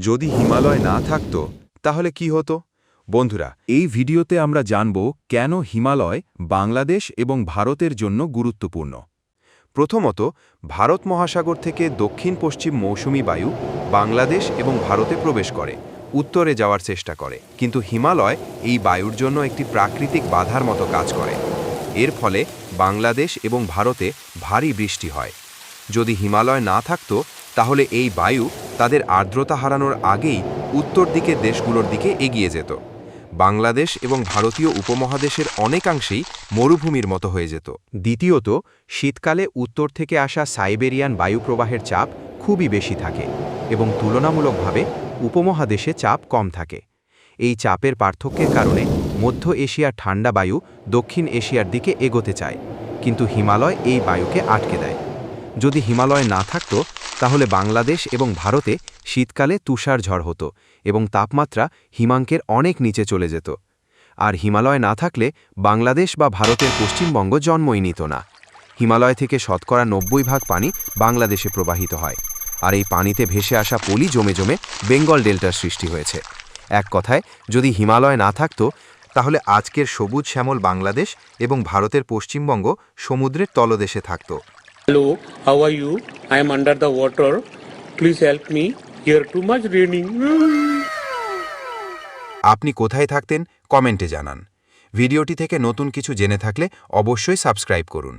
যদি হিমালয় না থাকত, তাহলে কি হতো? বন্ধুরা, এই ভিডিওতে আমরা জানব কেন হিমালয় বাংলাদেশ এবং ভারতের জন্য গুরুত্বপূর্ণ। প্রথমত, ভারত মহাসাগর থেকে দক্ষিণ পশ্চিম মৌসুমী বায়ু বাংলাদেশ এবং ভারতে প্রবেশ করে, উত্তরে যাওয়ার চেষ্টা করে। কিন্তু হিমালয় এই বায়ুর জন্য একটি প্রাকৃতিক বাধার মতো কাজ করে। এর ফলে বাংলাদেশ এবং ভারতে ভারী বৃষ্টি হয়। যদি হিমালয় না থাকত তাহলে এই বায়ু তাদের আর্দ্রতা হারানোর আগেই উত্তর দিকের দেশগুলোর দিকে এগিয়ে যেত। বাংলাদেশ এবং ভারতীয় উপমহাদেশের অনেকাংশেই মরুভূমির মতো হয়ে যেত। দ্বিতীয়ত, শীতকালে উত্তর থেকে আসা সাইবেরিয়ান বায়ুপ্রবাহের চাপ খুবই বেশি থাকে এবং তুলনামূলকভাবে উপমহাদেশে চাপ কম থাকে। এই চাপের পার্থক্যের কারণে মধ্য এশিয়ার ঠান্ডা বায়ু দক্ষিণ এশিয়ার দিকে এগোতে চায়, কিন্তু হিমালয় এই বায়ুকে আটকে দেয়। যদি হিমালয় না থাকত তাহলে বাংলাদেশ এবং ভারতে শীতকালে তুষার ঝড় হতো এবং তাপমাত্রা হিমাঙ্কের অনেক নিচে চলে যেত। আর হিমালয় না থাকলে বাংলাদেশ বা ভারতের পশ্চিমবঙ্গ জন্মই নিত না। হিমালয় থেকে শতকরা নব্বই ভাগ পানি বাংলাদেশে প্রবাহিত হয়। আর এই পানিতে ভেসে আসা পলি জমে জমে বেঙ্গল ডেল্টার সৃষ্টি হয়েছে। এক কথায়, যদি হিমালয় না থাকত, তাহলে আজকের সবুজ শ্যামল বাংলাদেশ এবং ভারতের পশ্চিমবঙ্গ সমুদ্রের তলদেশে থাকত। Hello, how are you? I am under the water. Please help me. Here too much raining. আপনি কোথায় থাকতেন কমেন্টে জানান ভিডিওটি থেকে নতুন কিছু জেনে থাকলে অবশ্যই সাবস্ক্রাইব করুন